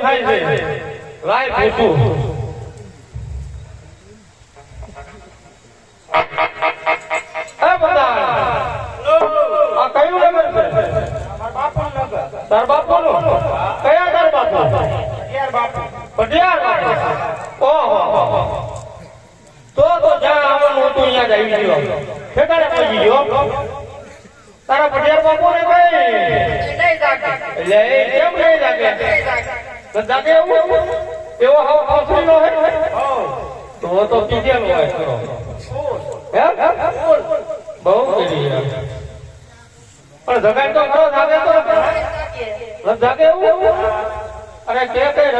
દેખાય છે. લાય પૂછું. તો તો જ્યાં આવવાનું અહીંયા જ આવી તારા પટિયાર બાપુ ને ભાઈ એટલે કેમ નહીં લાગે? જાગે એવું એવો હાવ હે તો બહુ કરી અરે કે કઈ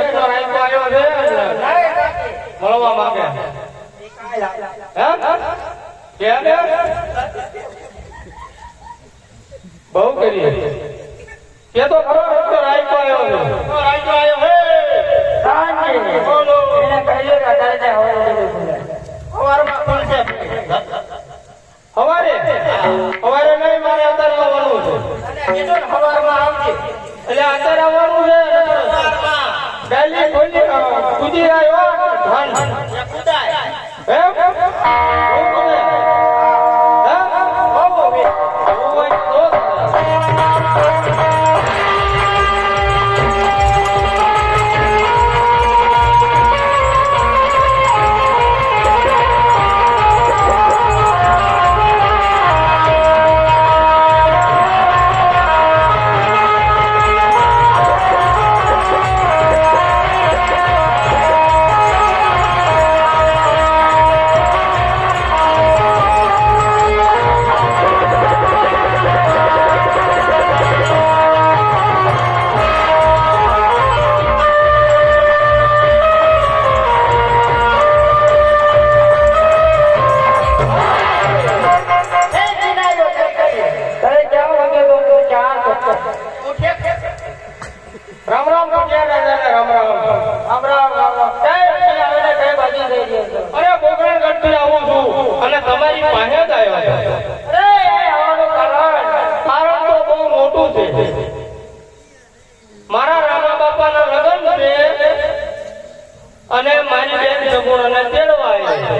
આવ્યો છે? મળવા માંગે. હે? કે કે તો ખરો રસ્તો ડેલી કુદી આવ્યો ધન. હે? મારા રામા બાપાના લગ્ન છે અને મારી બેન સગુણાને તેડવા આવ્યા છે.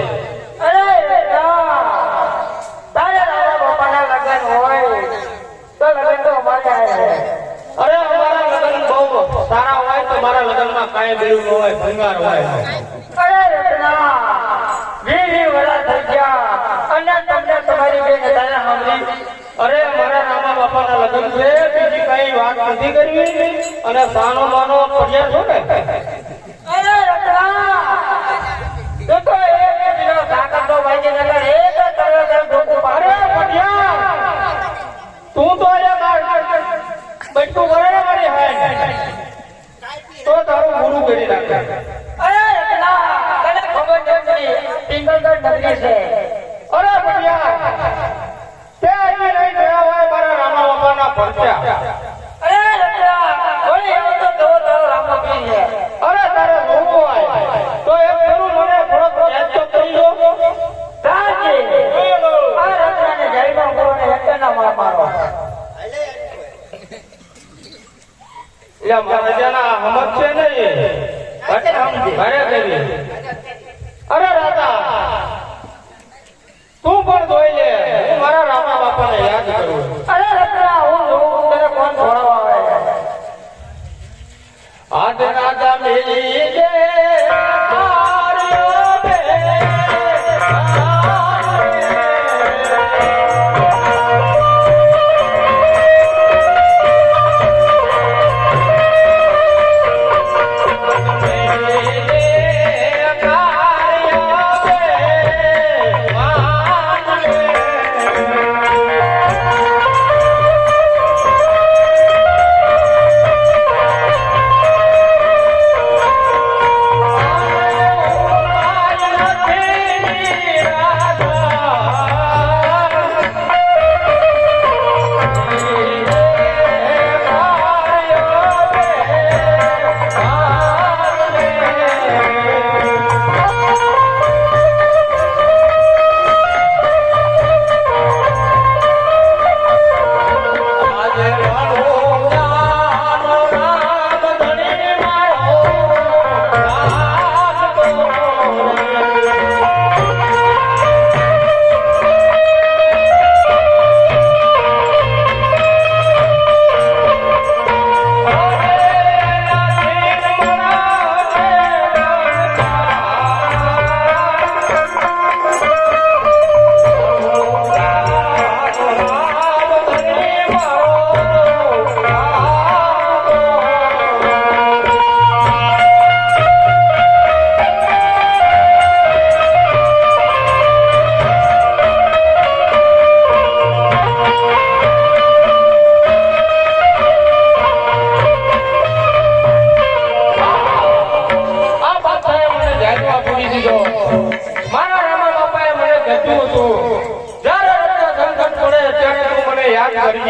અરે અમારા લગ્ન બહુ સારા હોય તો મારા લગ્નમાં કાંઈ ન હોય ભંગાર હોય. અરે મારા રામા બાપાના લગ્ન છે. અને સાનો માનો પર્યા છો ને એટલે મહારાજાના હમત છે નહીં કરી અરે રાજા તું પણ જોઈ લે. હું મારા રામા બાપાને યાદ કરું. આજ રાજા મેલી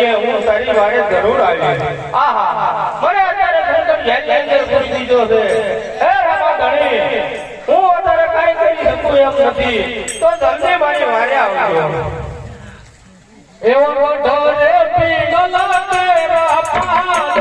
ઘડીએ હું તારી વારે જરૂર આવ્યો આહા, મને અત્યારે શંકર ઘેર ઘેર ખુશ દીધો છે. હે રામા ધણી, હું અત્યારે કાંઈ કરી શકું એમ નથી. તો જલ્દી મારી વારે આવજો. એવો ઢોરે પીગલા તેરા પાદ